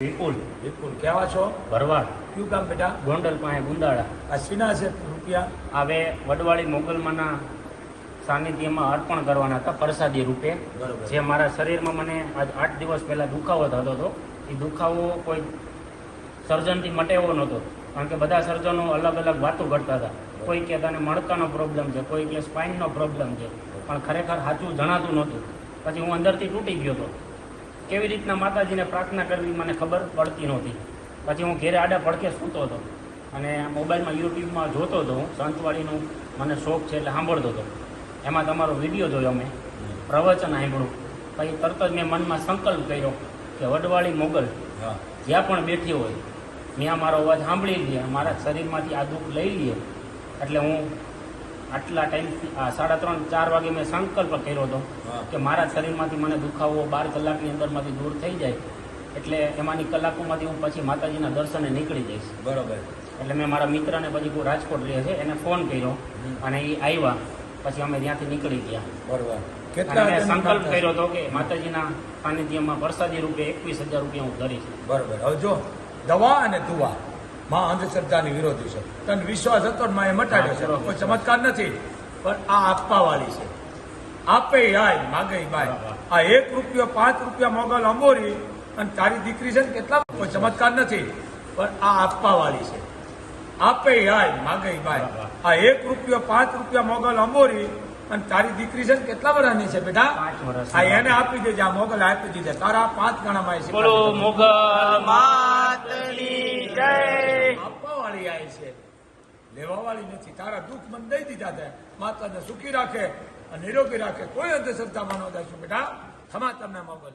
વિપુલ વિપુલ કેવા છો? ભરવાડ. કયું કામ બેટા? ગોંડલ પાસે ગુંદાળા આ સીના છે રૂપિયા? હવે વડવાળી મોગલમાંના સાનિધ્યમાં અર્પણ કરવાના હતા પ્રસાદી રૂપે. જે મારા શરીરમાં મને આજ આઠ દિવસ પહેલાં દુખાવો થતો હતો. એ દુખાવો કોઈ સર્જનથી મટે એવો નહોતો. કારણ કે બધા સર્જનો અલગ અલગ વાતો કરતા હતા. કોઈ કે તને મણકાનો પ્રોબ્લેમ છે કોઈ કે સ્પાઇનનો પ્રોબ્લેમ છે. પણ ખરેખર સાચું જણાતું નહોતું. પછી હું અંદરથી તૂટી ગયો હતો. કેવી રીતના માતાજીને પ્રાર્થના કરવી મને ખબર પડતી નહોતી. પછી હું ઘેરે આડા પડકે સૂતો હતો અને મોબાઈલમાં યુટ્યુબમાં જોતો હતો હું સંતવાળીનું મને શોખ છે એટલે સાંભળતો હતો. એમાં તમારો વીડિયો જોયો મેં પ્રવચન સાંભળ્યું પછી તરત જ મેં મનમાં સંકલ્પ કર્યો કે વડવાળી મોગલ જ્યાં પણ બેઠી હોય મેં મારો અવાજ સાંભળી લે મારા શરીરમાંથી આ દુઃખ લઈ લે. એટલે હું આટલા ટાઈમથી સાડા ત્રણ ચાર વાગે મેં સંકલ્પ કર્યો હતો કે મારા શરીરમાંથી મને દુખાવો બાર કલાકની અંદરમાંથી દૂર થઈ જાય એટલે એમાંની કલાકોમાંથી હું પછી માતાજીના દર્શને નીકળી જઈશ. બરોબર. એટલે મેં મારા મિત્રને પછી હું રાજકોટ રહે છે એને ફોન કર્યો અને એ આવ્યા પછી અમે ત્યાંથી નીકળી ગયા. બરોબર. સંકલ્પ કર્યો હતો કે માતાજીના સાનિધ્યમાં પ્રસાદી રૂપે એકવીસ હજાર રૂપિયા હું ધરીશ. બરોબર. હવે જો દવા અને દુવા માં અંધશ્રદ્ધાની વિરોધી છે. તને વિશ્વાસ હતો ને માં એ મટાડ્યો છે. કોઈ ચમત્કાર નથી. પણ આ આપવા વાળી છે. આપે આય માગે બાય. આ એક રૂપિયો પાંચ રૂપિયા મોગલ અંબોરી અને તારી દીકરી છે ને કેટલા? કોઈ ચમત્કાર નથી. પણ આ આપવા વાળી છે. આપે આય માગે બાય. આ એક રૂપિયો પાંચ રૂપિયા મોગલ અંબોરી અને તારી દીકરી છે ને કેટલા વર્ષની છે બેટા? આ એને આપી દેજે આ મોગલ આપી દીધે. તારા પાંચ ગણામાં એ બોલો મોગલ માતની જય. આપવા વાળી આય છે. લેવા વાળી નથી. તારા દુઃખ મન દઈ દીધા છે. માતાને સુખી રાખે અને નિરોગી રાખે. કોઈ અંધશ્રદ્ધામાં ન દાશું બેટા. ખમા તમે મોગલ